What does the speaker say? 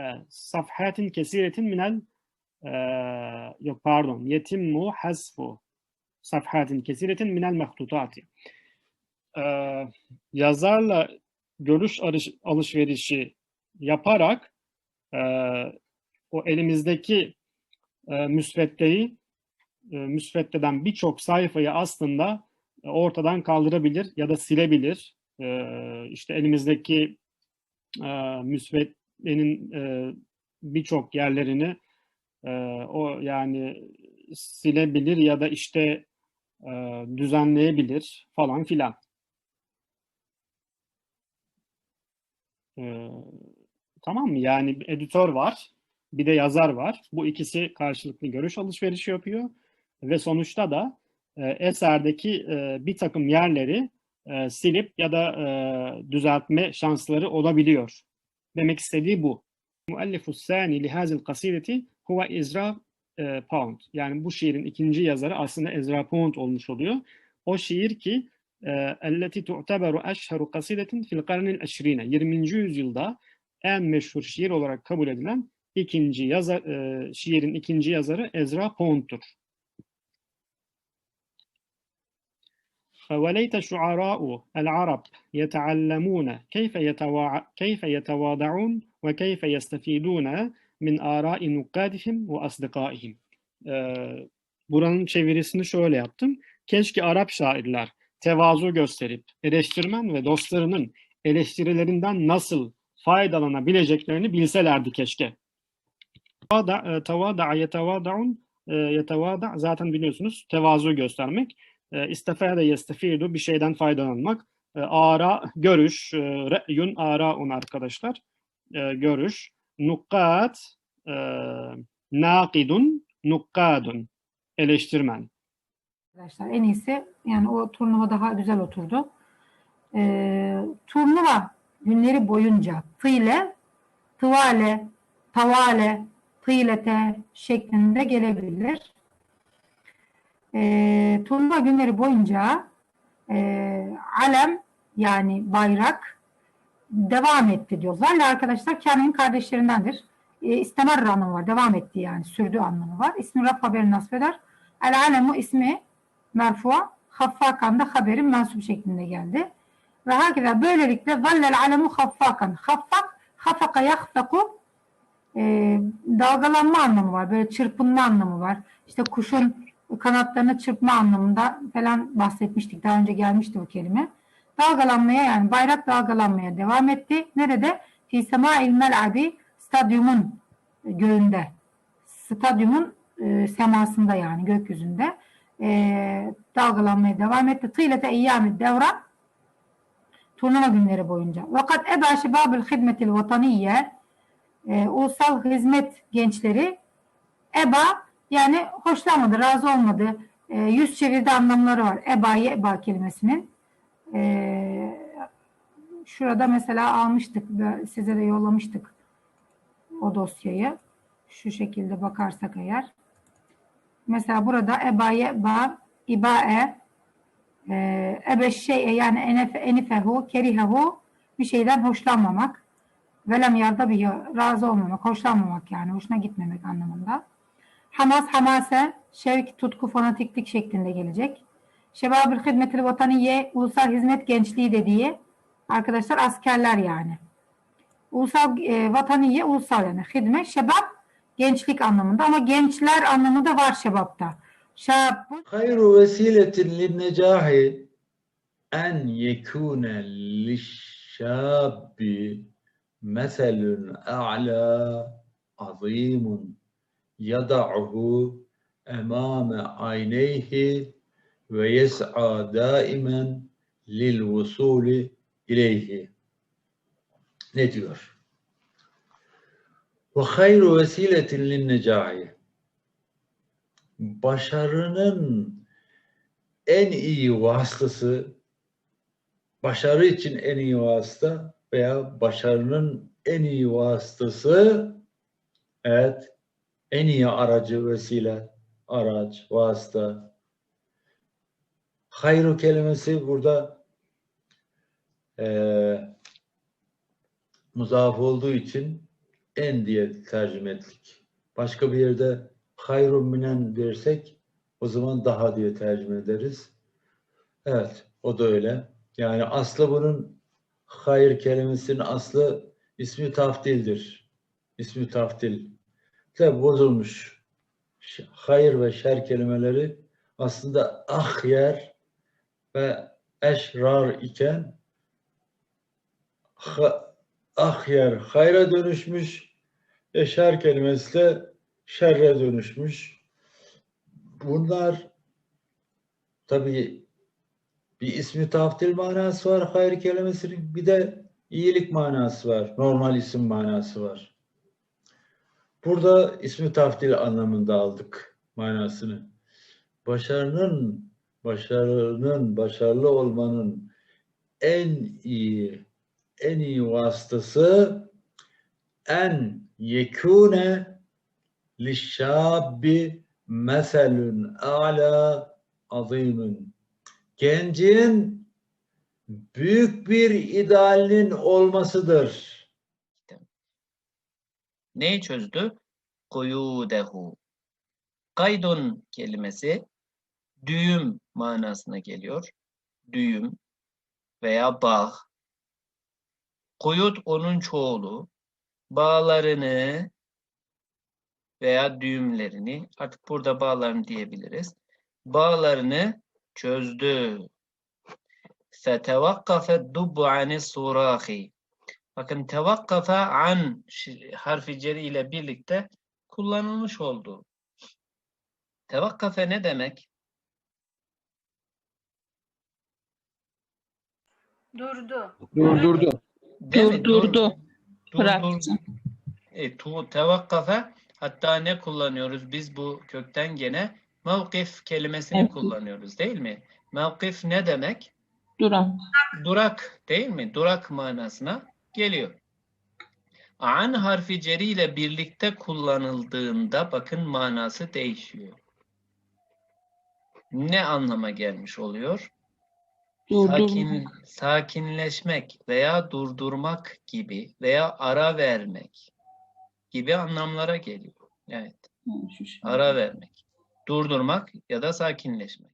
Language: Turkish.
e, safhatin kesiretin minel e, yok pardon yetimmu hasfu safhatin kesiretin minel mehtutati e, yazarla görüş alışverişi yaparak o elimizdeki müsveddeyi müsveddeden birçok sayfayı aslında e, ortadan kaldırabilir ya da silebilir. İşte elimizdeki e, müsveddenin e, birçok yerlerini e, o yani silebilir ya da işte e, düzenleyebilir falan filan. E, tamam mı? Yani editör var, bir de yazar var. Bu ikisi karşılıklı görüş alışverişi yapıyor ve sonuçta da e, eserdeki e, bir takım yerleri e, silip ya da e, düzeltme şansları olabiliyor. Demek istediği bu. Muallifu sani lihazil kasideti huve Ezra e, Pound. Yani bu şiirin ikinci yazarı aslında Ezra Pound olmuş oluyor. O şiir ki e, elleti tu'teberu eşheru kasidetin fil karnil eşrine. 20. yüzyılda en meşhur şiir olarak kabul edilen ikinci yazar, e, şiirin ikinci yazarı Ezra Pound'tur. فوليت شعراء العرب يتعلمون كيف يتواع كيف يتواضعون وكيف يستفيدون من آراء نقادهم وأصدقائهم. Ee, buranın çevirisini şöyle yaptım. Keşke Arap şairler tevazu gösterip eleştirmen ve dostlarının eleştirilerinden nasıl faydalanabileceklerini bilselerdi keşke. Tavada, tavada, yetavadaun, e, yetavada zaten biliyorsunuz tevazu göstermek. E, İstefade yestefidu bir şeyden faydalanmak. E, Ara, görüş, e, re'yun araun arkadaşlar. E, Görüş. Nukkat, e, nakidun, nukkadun. Eleştirmen. arkadaşlar. En iyisi yani o turnuva daha güzel oturdu. Ee, turnuva günleri boyunca tıyle, tıvale, tavale, tıylete şeklinde gelebilir. Ee, turnuva günleri boyunca e, alem yani bayrak devam etti diyor. Zalle arkadaşlar Kamil'in kardeşlerindendir. E, istemer anlamı var. Devam etti yani. Sürdü anlamı var. İsmi Rab haberini nasip eder. El alemu ismi merfua. Haffakan da haberin mensup şeklinde geldi. Ve hakeza böylelikle zallel alemu haffakan. Haffak, hafaka yahfaku e, dalgalanma anlamı var. Böyle çırpınma anlamı var. İşte kuşun kanatlarını çırpma anlamında falan bahsetmiştik. Daha önce gelmişti bu kelime. Dalgalanmaya yani bayrak dalgalanmaya devam etti. Nerede? Fi sema'il mel'abi stadyumun göğünde. Stadyumun e, semasında yani gökyüzünde e, dalgalanmaya devam etti. Tîlete eyyâmi devran turnuva günleri boyunca. Vakat eba şebâbül hidmetil vataniyye e, ulusal hizmet gençleri eba yani hoşlanmadı, razı olmadı. E, yüz çevirdi anlamları var. Ebayi eba kelimesinin. E, şurada mesela almıştık, size de yollamıştık o dosyayı. Şu şekilde bakarsak eğer. Mesela burada ebaye eba, ibae, e, ebeşşey'e yani enefe, enifehu, kerihehu bir şeyden hoşlanmamak. Velem yarda bir razı olmamak, hoşlanmamak yani hoşuna gitmemek anlamında. Hamas hamase, şevk, tutku, fanatiklik şeklinde gelecek. Şebab Şebabül Hizmetil Vataniye, Ulusal Hizmet Gençliği dediği arkadaşlar askerler yani. Ulusal e, Vataniye, ulusal yani hidme, şebap gençlik anlamında ama gençler anlamı da var şebapta. Şabbu. Hayru vesiletin linnecahi en yekune lişşabbi meselün a'la azimun yada'uhu emame ayneyhi ve yes'a daimen lil vusuli ileyhi. Ne diyor? Ve hayru vesiletin lin necahi. Başarının en iyi vasıtası, başarı için en iyi vasıta veya başarının en iyi vasıtası evet en iyi aracı, vesile, araç, vasıta. Hayru kelimesi burada eee muzaf olduğu için en diye tercüme ettik. Başka bir yerde hayrun minen dersek o zaman daha diye tercüme ederiz. Evet, o da öyle. Yani aslı bunun hayır kelimesinin aslı ismi taftildir. İsmi taftil. De bozulmuş. Hayır ve şer kelimeleri aslında ahyer ve eşrar iken ha, ahyer hayra dönüşmüş, eşer kelimesi de şerre dönüşmüş. Bunlar tabii bir ismi taftil manası var hayır kelimesinin bir de iyilik manası var. Normal isim manası var. Burada ismi taftil anlamında aldık manasını. Başarının, başarının, başarılı olmanın en iyi, en iyi vasıtası en yekune lişşabbi meselün a'la azimun. Gencin büyük bir idealinin olmasıdır. Neyi çözdü? Kuyudehu. Kaydun kelimesi düğüm manasına geliyor. Düğüm veya bağ. Kuyut onun çoğulu. Bağlarını veya düğümlerini artık burada bağlarını diyebiliriz. Bağlarını çözdü. فَتَوَقَّفَ الدُّبُّ عَنِ الصُّرَاخِ Bakın tevakkafe an harfi ceri ile birlikte kullanılmış oldu. Tevakkafe ne demek? Durdu. Durdurdu. Durdurdu. durdur- Bıraktı. E, tu, tevakkafe hatta ne kullanıyoruz biz bu kökten gene? Mevkif kelimesini Evet. kullanıyoruz değil mi? Mevkif ne demek? Duran. Durak değil mi? Durak manasına geliyor. An harfi ceri ile birlikte kullanıldığında bakın manası değişiyor. Ne anlama gelmiş oluyor? Durdurma. Sakin, sakinleşmek veya durdurmak gibi veya ara vermek gibi anlamlara geliyor. Evet, ara vermek. Durdurmak ya da sakinleşmek.